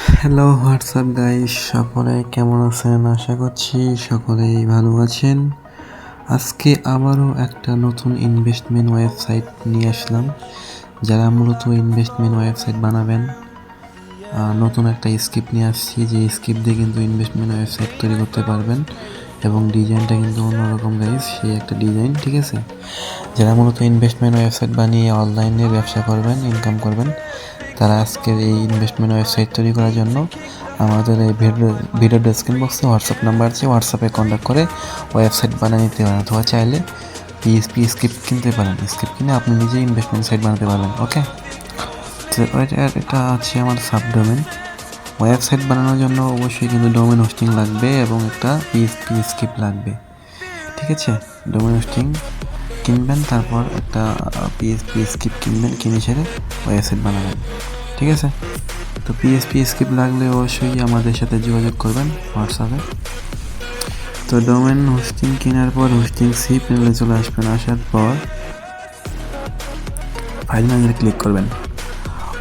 Hello WhatsApp guys সকলে কেমন আছেন? আশা করছি সকলেই ভালো আছেন। আজকে আবারও একটা নতুন ইনভেস্টমেন্ট ওয়েবসাইট নিয়ে আসলাম, যারা মূলত ইনভেস্টমেন্ট ওয়েবসাইট বানাবেন। নতুন একটা স্ক্রিপ্ট নিয়ে আসছি, যে স্ক্রিপ্ট দিয়ে কিন্তু ইনভেস্টমেন্ট ওয়েবসাইট তৈরি করতে পারবেন। এবং ডিজাইনটা কিন্তু অন্যরকম গাইস সেই একটা ডিজাইন, ঠিক আছে? যারা মূলত ইনভেস্টমেন্ট ওয়েবসাইট বানিয়ে অনলাইনে ব্যবসা করবেন ইনকাম করবেন, তারা আজকের এই ইনভেস্টমেন্ট ওয়েবসাইট তৈরি করার জন্য আমাদের এই ভিডিও ভিডিও ডেসক্রিপশন বক্সে হোয়াটসঅ্যাপ নাম্বার আছে হোয়াটসঅ্যাপে কন্ট্যাক্ট করে ওয়েবসাইট বানিয়ে নিতে পারেন, অথবা চাইলে পিএসপি স্ক্রিপ্ট কিনতে পারেন। স্ক্রিপ্ট কিনে আপনি নিজেই ইনভেস্টমেন্ট সাইট বানাতে পারবেন ওকে এটা আছে আমার সাবডোমেন ওয়েবসাইট বানানোর জন্য অবশ্যই কিন্তু ডোমেন হোস্টিং লাগবে এবং একটা পিএসপি স্ক্রিপ্ট লাগবে। ঠিক আছে? ডোমেন হোস্টিং কিনবেন, তারপর একটা পিএসপি স্ক্রিপ্ট কিনবেন, কিনে ছেড়ে ওয়েবসাইট বানাবেন। ঠিক আছে? তো পিএসপি স্ক্রিপ্ট লাগলে অবশ্যই আমাদের সাথে যোগাযোগ করবেন হোয়াটসঅ্যাপে। তো ডোমেন হোস্টিং কেনার পর হোস্টিং সি প্যানেলে চলে আসবেন। আসার পর ফাইল ম্যানেজারে ক্লিক করবেন।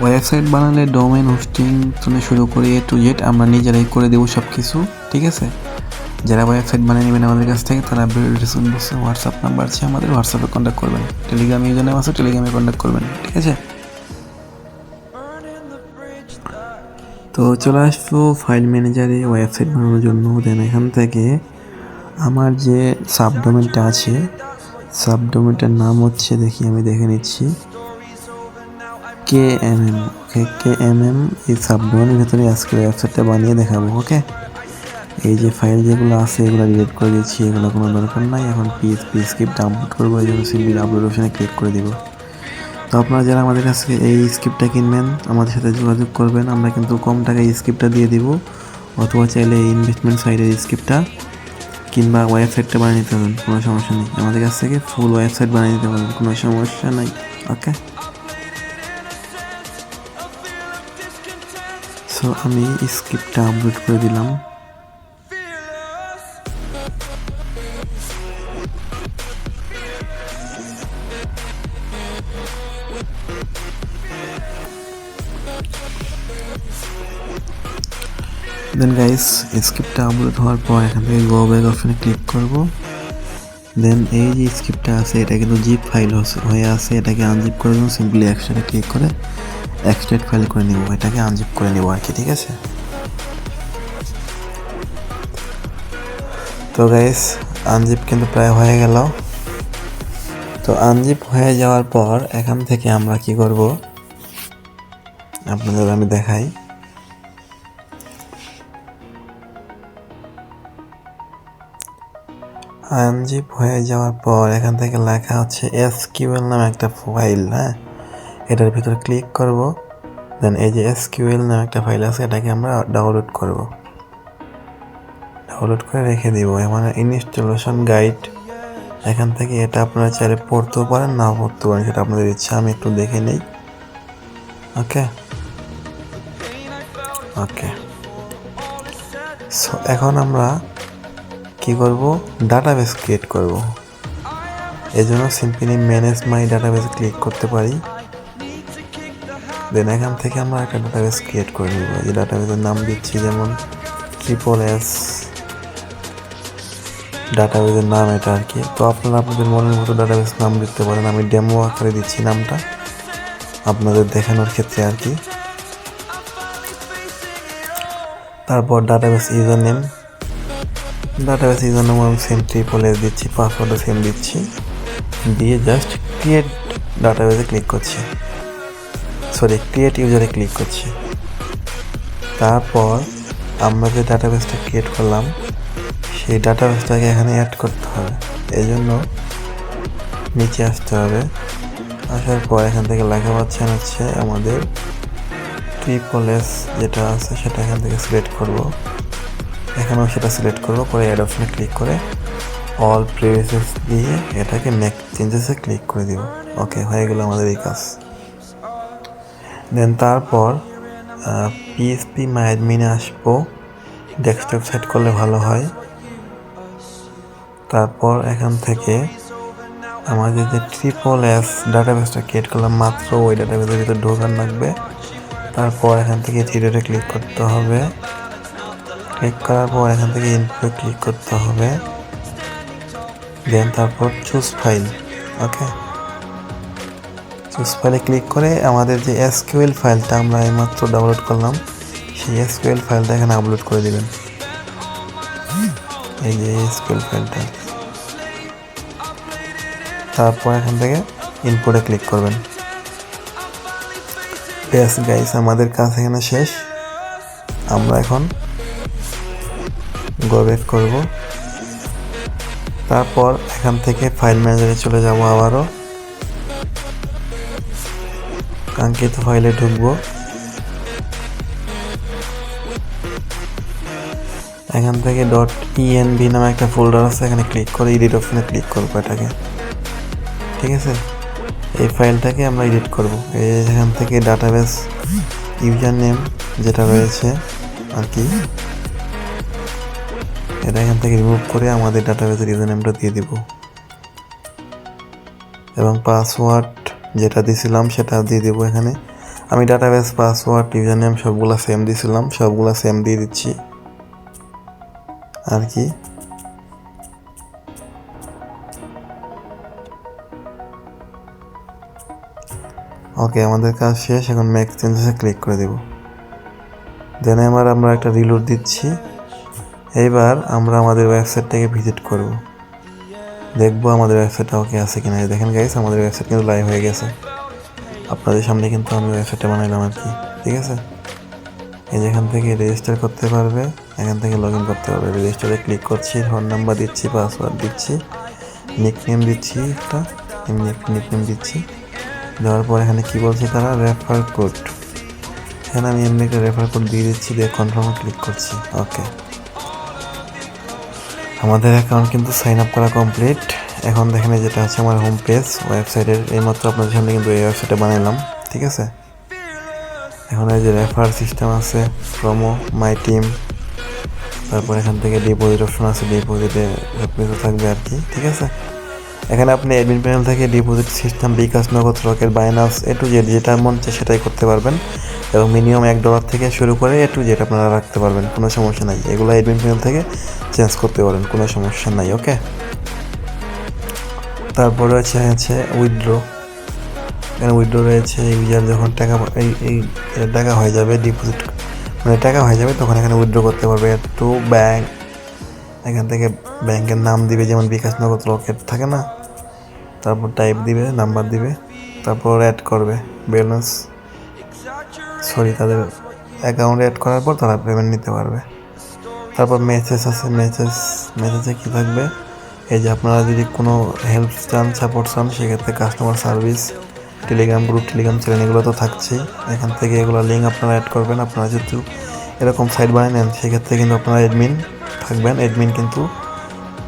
ওয়েবসাইট বানালে ডোমেন হোস্টিং থেকে শুরু করে এ টু জেড আমরা নিজেরাই করে দেবো সব কিছু ঠিক আছে? যারা ওয়েবসাইট বানিয়ে নেবেন আমাদের কাছ থেকে, তারা হোয়াটসঅ্যাপ নাম্বার আছে, আমাদের হোয়াটসঅ্যাপে কন্ট্যাক্ট করবেন। টেলিগ্রাম ইউজার নাম আছে টেলিগ্রামে কন্ট্যাক্ট করবেন, ঠিক আছে? তো চলে আসব ফাইল ম্যানেজারে ওয়েবসাইট বানানোর জন্য। দেন এখান থেকে আমার যে সাবডোমেনটা আছে সাবডোমেনটার নাম হচ্ছে, দেখি আমি দেখে নিচ্ছি। K M M okay K M M এই সাবডোমেনের ভেতরে আজকে ওয়েবসাইটটা বানিয়ে দেখাবো ওকে এই যে ফাইল যেগুলো আছে, এগুলো ডিলিট করে দিচ্ছি, এগুলো কোনো দরকার নাই। এখন পিএসপি স্ক্রিপ্ট আপলোড করব, এই জন্য সিম্পলি আপলোড অপশানে ক্লিক করে দিব। তো আপনারা যারা আমাদের কাছ এই স্ক্রিপ্টটা কিনবেন, আমাদের সাথে যোগাযোগ করবেন। আমরা কিন্তু কম টাকায় স্ক্রিপ্টটা দিয়ে দিব, অথবা চাইলে এই ইনভেস্টমেন্ট সাইডের স্ক্রিপ্টটা কিংবা ওয়েবসাইটটা বানিয়ে নিতে পারবেন কোনো সমস্যা নেই। আমাদের কাছ থেকে ফুল ওয়েবসাইট বানিয়ে নিতে পারবেন কোনো সমস্যা নাই ওকে সো আমি স্ক্রিপ্টটা আপলোড করে দিলাম। দেন গাইস স্ক্রিপ্টটা আপলোড হওয়ার পর এখান থেকে গো ব্যাক অপশনে ক্লিক করব। দেন এই যে স্ক্রিপ্টটা আছে, এটা কিন্তু জিপ ফাইল হয়ে আছে, এটাকে আনজিপ করার জন্য সিম্পলি একসাথে ক্লিক করে। এক্সট্রেট ফাইল করে নিব, এটাকে আনজিপ করে নিব আর কি, ঠিক আছে? তো গাইস আনজিপ কিন্তু প্রায় হয়ে গেল। তো আনজিপ হয়ে যাওয়ার পর এখান থেকে আমরা কি করব? আপনাদের আমি দেখাই। আনজিপ হয়ে যাওয়ার পর এখান থেকে লেখা হচ্ছে এস এসকিউএল নামে একটা ফাইল হ্যাঁ? এটার ভিতরে ক্লিক করব দেন এই যে এসকিউএল নামে একটা ফাইল আছে, এটাকে আমরা ডাউনলোড করব। ডাউনলোড করে রেখে দিব মানে ইনস্টলেশন গাইড এখান থেকে এটা আপনারা চাইলে পড়তেও পারেন না পড়তে পারেন, সেটা আপনাদের ইচ্ছা, আমি একটু দেখে নেই। ওকে ওকে সো এখন আমরা কি করব? ডাটাবেস ক্রিয়েট করব। এই জন্য simply manage my database click করতে পারি। দেন এখান থেকে আমরা একটা ডাটাবেস ক্রিয়েট করে নিব। এই ডাটাবেসের নাম দিচ্ছি যেমন ট্রিপল এস ডাটাবেসের নাম এটা আর কি। তো আপনারা আপনাদের মনের মতো ডাটাবেস নাম দিতে পারেন। আমি ডেমো আকারে দিচ্ছি নামটা আপনাদের দেখানোর ক্ষেত্রে আর কি। তারপর database user name database user name আমি সেম ট্রিপল এস দিচ্ছি পাসওয়ার্ডও সেম দিচ্ছি। দিয়ে জাস্ট ক্রিয়েট ডাটাবেসে ক্লিক করছি। সরি ক্রিয়েট ইউজারে ক্লিক করছি। তারপর আমরা যে ডাটাবেসটা ক্রিয়েট করলাম, সেই ডাটাবেসটাকে এখানে অ্যাড করতে হবে। এই জন্য নিচে আসতে হবে। আসার পর এখান থেকে লেখা পাচ্ছেন হচ্ছে আমাদের ট্রিপল এস যেটা আছে, সেটা এখান থেকে সিলেক্ট করব। এখানেও সেটা সিলেক্ট করব, করে অ্যাড অপশনে ক্লিক করে অল প্রিভিয়াসেস দিয়ে এটাকে নেক্সট চেঞ্জেসে ক্লিক করে দিব। ওকে হয়ে গেল আমাদের এই কাজ। দেন তারপর পিএসপি মাইডমিনে আসব। ডেস্কটপ সেট করলে ভালো হয়। তারপর এখান থেকে আমাদের যে ট্রিপল এস ডাটাবেসটা ক্রিয়েট করলাম, মাত্র ওই ডাটাবেসের ভিতরে ঢোকার লাগবে। তারপর এখান থেকে থ্রিডে ক্লিক করতে হবে। ক্লিক করার পর এখান থেকে ইনপুটে ক্লিক করতে হবে। দেন তারপর চুজ ফাইল ওকে চুজ ফাইলে ক্লিক করে আমাদের যে এসকিউএল ফাইলটা আমরা এইমাত্র ডাউনলোড করলাম, সেই এসকিউএল ফাইলটা এখানে আপলোড করে দিবেন। এই যে এসকিউএল ফাইলটা তারপর এখান থেকে ইনপুটে ক্লিক করবেন। ব্যাস গাইস আমাদের কাজ এখানে শেষ। আমরা এখন গো ব্যাক করব। তারপর এখান থেকে ফাইল ম্যানেজারে চলে যাব আবারও। কাঙ্ক্ষিত ফাইলে ঢুকবো। এখান থেকে ডট ইএনভি নামে একটা ফোল্ডার আছে, এখানে ক্লিক করে এডিট অপশনে ক্লিক করব এটাকে। ঠিক আছে? এই ফাইলটাকে আমরা এডিট করব। এখান থেকে ডাটাবেস ইউজার নেম যেটা রয়েছে আর কি, এটা এখান থেকে রিমুভ করে আমাদের ডাটাবেসের ইউজার নেমটা দিয়ে দিব। এবং পাসওয়ার্ড যেটা দিছিলাম সেটা দিয়ে দিব এখানে। আমি ডাটাবেস পাসওয়ার্ড ইউজার নেম সবগুলা সেম দিছিলাম, সবগুলো সেম দিয়ে দিচ্ছি। আর কি? ওকে আমাদের কাজ শেষ। এখন ম্যাক চেঞ্জেসে ক্লিক করে দেব। দেন এবার আমরা একটা রিলোড দিচ্ছি। এইবার আমরা আমাদের ওয়েবসাইটটাকে ভিজিট করব। দেখব আমাদের ওয়েবসাইটটা ওকে আছে কিনা। দেখেন গাইস আমাদের ওয়েবসাইট কিন্তু লাইভ হয়ে গেছে। আপনাদের সামনে কিন্তু আমি ওয়েবসাইটটা বানাইলাম আর কি, ঠিক আছে? এই যেখান থেকে রেজিস্টার করতে পারবে, এখান থেকে লগ ইন করতে পারবে। রেজিস্টারে ক্লিক করছি ফোন নাম্বার দিচ্ছি পাসওয়ার্ড দিচ্ছি নিকনেম দিচ্ছি একটা এমনি একটা নিকনেম দিচ্ছি। দেওয়ার পর এখানে কী বলছে তারা? রেফার কোড এখানে আমি এমনি একটা রেফার কোড দিয়ে দিচ্ছি, দিয়ে কনফার্মে ক্লিক করছি। ওকে আমাদের অ্যাকাউন্ট কিন্তু সাইন আপ করা কমপ্লিট এখন দেখেন যেটা আছে আমার হোম পেজ ওয়েবসাইটের এইমাত্র আপনাদের সামনে কিন্তু এই ওয়েবসাইটে বানাইলাম, ঠিক আছে? এখন এই যে রেফার সিস্টেম আছে প্রোমো মাই টিম তারপর এখান থেকে ডিপোজিট অপশন আছে ডিপোজিটে সব কিছু থাকবে আর কি, ঠিক আছে? এখানে আপনি অ্যাডমিন প্যানেল থেকে deposit system bKash, Nagad, Rocket Binance A to Z যেটা মন চায় সেটাই করতে পারবেন এবং মিনিমাম এক ডলার থেকে শুরু করে এ টু জেড আপনারা রাখতে পারবেন, কোনো সমস্যা নাই। এগুলো অ্যাডমিন প্যানেল থেকে চেঞ্জ করতে পারেন, কোনো সমস্যা নাই ওকে তারপরে হচ্ছে হচ্ছে উইথড্র এখানে উইথড্র রয়েছে ইউজার যখন টাকা, এই এই টাকা হয়ে যাবে ডিপোজিট মানে টাকা হয়ে যাবে তখন এখানে উইথড্র করতে পারবে। টু ব্যাংক এখান থেকে ব্যাংকের নাম দিবে, যেমন বিকাশ, নগদ, রকেট থাকে না? তারপর টাইপ দিবে নাম্বার দিবে, তারপর অ্যাড করবে ব্যালেন্স সরি তাদের অ্যাকাউন্টে অ্যাড করার পর তারা পেমেন্ট নিতে পারবে। তারপর মেসেজ আছে মেসেজ মেসেজে কী থাকবে? এই যে আপনারা যদি কোনো হেল্প চান সাপোর্ট চান, সেক্ষেত্রে customer service Telegram group Telegram channel এগুলো তো থাকছেই। এখান থেকে এগুলো লিঙ্ক আপনারা অ্যাড করবেন। আপনারা যেহেতু এরকম সাইট বানিয়ে নেন, সেক্ষেত্রে কিন্তু আপনারা অ্যাডমিন থাকবেন। অ্যাডমিন কিন্তু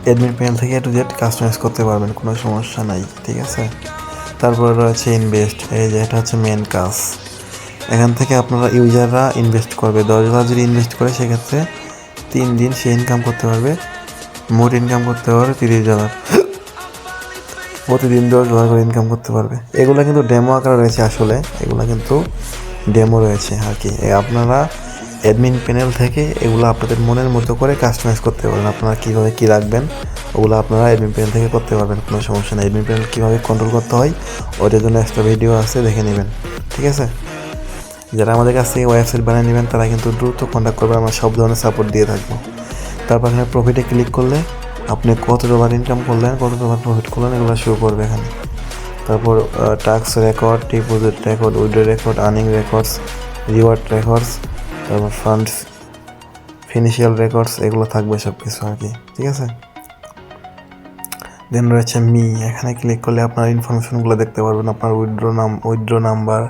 অ্যাডমিন প্যানেল থেকে টু জেড কাস্টমাইজ করতে পারবেন, কোনো সমস্যা নাই, ঠিক আছে? তারপরে রয়েছে ইনভেস্ট এই যে এটা হচ্ছে মেন কাজ। এখান থেকে আপনারা ইউজাররা ইনভেস্ট করবে। দশ হাজার যদি ইনভেস্ট করে, সেক্ষেত্রে তিন দিন সে ইনকাম করতে পারবে। মোট ইনকাম করতে পারবে তিরিশ ডলার প্রতিদিন দশ ডলার করে ইনকাম করতে পারবে। এগুলো কিন্তু ডেমো আকারে রয়েছে আসলে। এগুলো কিন্তু ডেমো রয়েছে আর কি। আপনারা অ্যাডমিন প্যানেল থেকে এগুলো আপনাদের মনের মতো করে কাস্টমাইজ করতে পারেন। আপনারা কীভাবে কী রাখবেন, ওগুলো আপনারা অ্যাডমিন প্যানেল থেকে করতে পারবেন। কোনো সমস্যা নেই। অ্যাডমিন প্যানেল কীভাবে কন্ট্রোল করতে হয় ওইটার জন্য একটা ভিডিও আছে, দেখে নেবেন। ঠিক আছে? যারা আমাদের কাছ থেকে ওয়েবসাইট বানিয়ে নেবেন, তারা কিন্তু দ্রুত কন্ট্যাক্ট করবে। আমরা সব ধরনের সাপোর্ট দিয়ে থাকব। তারপর এখানে প্রফিটে ক্লিক করলে আপনি কত ডলার ইনকাম করলেন, কত ডলার প্রফিট করলেন, এগুলো শো করবে এখানে। তারপর tasks record deposit record withdraw record earning records reward records তারপর ফান্ডস ফিনিশিয়াল রেকর্ডস এগুলো থাকবে সব কিছু আর কি, ঠিক আছে? দেন রয়েছে মি এখানে ক্লিক করলে আপনার ইনফরমেশনগুলো দেখতে পারবেন, আপনার উইথড্র নাম withdraw number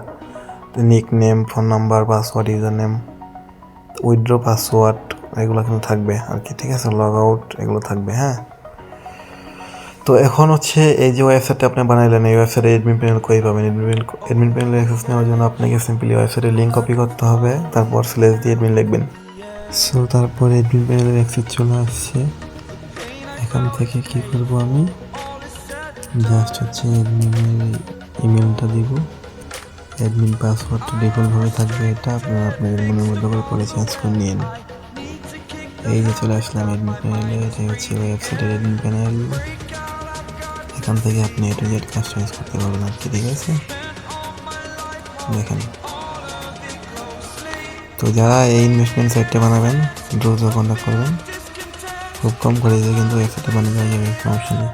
nickname phone number password username withdraw password এগুলো কিন্তু থাকবে আর কি, ঠিক আছে? লগ আউট এগুলো থাকবে হ্যাঁ? তো এখন হচ্ছে এই যে ওয়েবসাইটটা আপনি বানাইলেন, এই ওয়েবসাইটে এডমিন প্যানেল কই পাবেন? এডমিন এডমিন প্যানেল অ্যাক্সেস নেওয়ার জন্য আপনাকে সিম্পলি ওয়েবসাইটের লিঙ্ক কপি করতে হবে, তারপর স্ল্যাশ দিয়ে এডমিন লিখবেন। সো তারপর এডমিন প্যানেলের অ্যাক্সেস চলে আসছে। এখান থেকে কি করব আমি? জাস্ট হচ্ছে এডমিনের ইমেলটা দিব। অ্যাডমিন পাসওয়ার্ডটা ডিফল্টভাবে থাকবে এটা, আপনারা আপনাদের মনের মধ্যে করে পরে চেঞ্জ করে নিন এই যে চলে আসলাম অ্যাডমিন প্যানেলে এটা হচ্ছে ওয়েবসাইটের অ্যাডমিন প্যানেল এখান থেকে আপনি এটা জেড কাস্টমাইজ করতে পারবেন আর কি ঠিক আছে? দেখেন। তো যারা এই ইনভেস্টমেন্ট সাইটটা বানাবেন, দ্রুত কন্ট্যাক্ট করবেন। খুব কম করে কিন্তু ওয়েবসাইটটা বানিয়ে দেওয়া যাবে সমস্যা নেই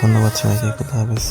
ধন্যবাদ সবাইকে কথা হাফেজ।